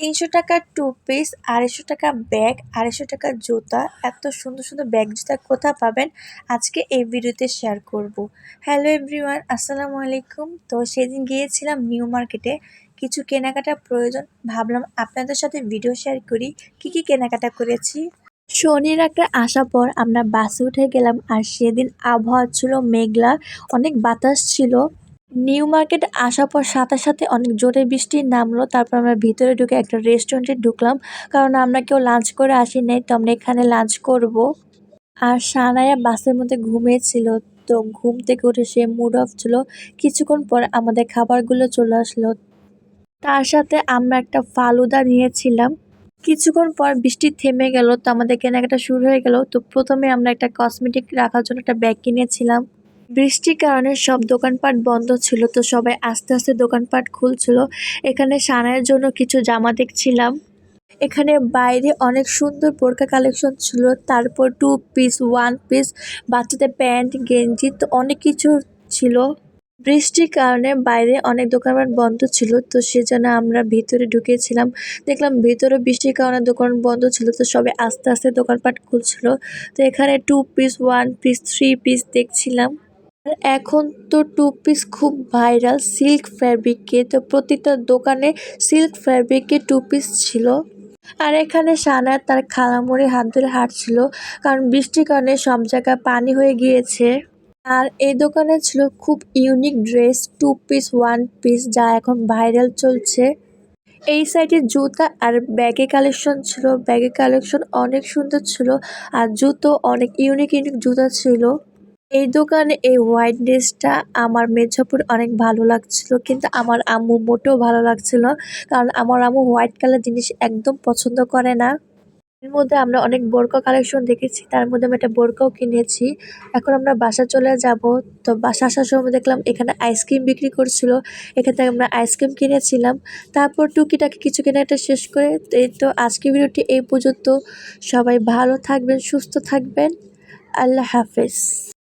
তিনশো টাকার two piece আড়াইশো টাকা ব্যাগ আড়াইশো টাকা জুতা। এত সুন্দর সুন্দর ব্যাগ জুতা কোথা পাবেন? আজকে এই ভিডিওতে শেয়ার করব। হ্যালো এভরিওয়ান আসসালামু আলাইকুম। তো সেদিন গিয়েছিলাম নিউ মার্কেটে কিছু কেনাকাটা প্রয়োজন। ভাবলাম আপনাদের সাথে ভিডিও শেয়ার করি। কি কি কেনাকাটা করেছি? শনির একটা আসার পর আমরা বাসে উঠে গেলাম। আর সেদিন আবহাওয়া ছিল মেঘলা, অনেক বাতাস ছিল। নিউ মার্কেট আসার পর সাথে সাথে অনেক জোরে বৃষ্টি নামলো, তারপর আমরা ভিতরে ঢুকে একটা রেস্টুরেন্টে ঢুকলাম। কারণ আমরা কেউ লাঞ্চ করে আসি নাই তো আমরা এখানে লাঞ্চ করব। আর সানায়া বাসের মধ্যে ঘুমিয়েছিল, তো ঘুম থেকে উঠে সে মুড অফ ছিল। কিছুক্ষণ পর আমাদের খাবারগুলো চলে আসলো। তার সাথে আমরা একটা ফালুদা নিয়েছিলাম। কিছুক্ষণ পর বৃষ্টি থেমে গেল, তো আমাদের কেনাকাটা শুরু হয়ে গেল। তো প্রথমে আমরা একটা কসমেটিক রাখার জন্য একটা ব্যাগ কিনেছিলাম। বৃষ্টির কারণে সব দোকানপাট বন্ধ ছিল, তো সবাই আস্তে আস্তে দোকানপাট খুলছিল। এখানে সানায়ের জন্য কিছু জামা দেখছিলাম। এখানে বাইরে অনেক সুন্দর বোরকা কালেকশন ছিল, তারপর টু পিস ওয়ান পিস বাচ্চাদের প্যান্ট, গেঞ্জি, তো অনেক কিছু ছিল। বৃষ্টির কারণে বাইরে অনেক দোকানপাট বন্ধ ছিল, তো সেজন্য আমরা ভিতরে ঢুকেছিলাম। দেখলাম ভিতরে বৃষ্টির কারণে দোকান বন্ধ ছিল, তো সবাই আস্তে আস্তে দোকানপাট খুলছিল। তো এখানে two piece one piece three piece দেখছিলাম। এখন তো টু পিস খুব ভাইরাল সিল্ক ফ্যাব্রিকে তো প্রতিটা দোকানে সিল্ক ফ্যাব্রিকে টু পিস ছিল। আর এখানে সানা তার খালামুড়ি হাত ধরে হাঁটছিল, কারণ বৃষ্টির কারণে সব জায়গায় পানি হয়ে গিয়েছে। আর এই দোকানে ছিল খুব unique dress, two piece, one piece, যা এখন ভাইরাল চলছে। এই সাইডে জুতা আর ব্যাগে কালেকশন ছিল। ব্যাগে কালেকশন অনেক সুন্দর ছিল, আর জুতো অনেক ইউনিক ইউনিক জুতা ছিল। এই দোকানে এই হোয়াইট ড্রেসটা আমার মেঝাপুর অনেক ভালো লাগছিল, কিন্তু আমার আম্মু মোটেও ভালো লাগছিল কারণ আমার আম্মু হোয়াইট কালার জিনিস একদম পছন্দ করে না। এর মধ্যে আমরা অনেক বোরকা কালেকশন দেখেছি, তার মধ্যে আমি একটা বোরকাও কিনেছি। এখন আমরা বাসা চলে যাব, তো বাসা আসার সময় দেখলাম এখানে আইসক্রিম বিক্রি করছিল এখান থেকে আমরা আইসক্রিম কিনেছিলাম। তারপর টুকিটাকি কিছু কেনাটা শেষ করে এই তো আজকে ভিডিওটি এই পর্যন্ত। সবাই ভালো থাকবেন, সুস্থ থাকবেন। আল্লাহ হাফেজ।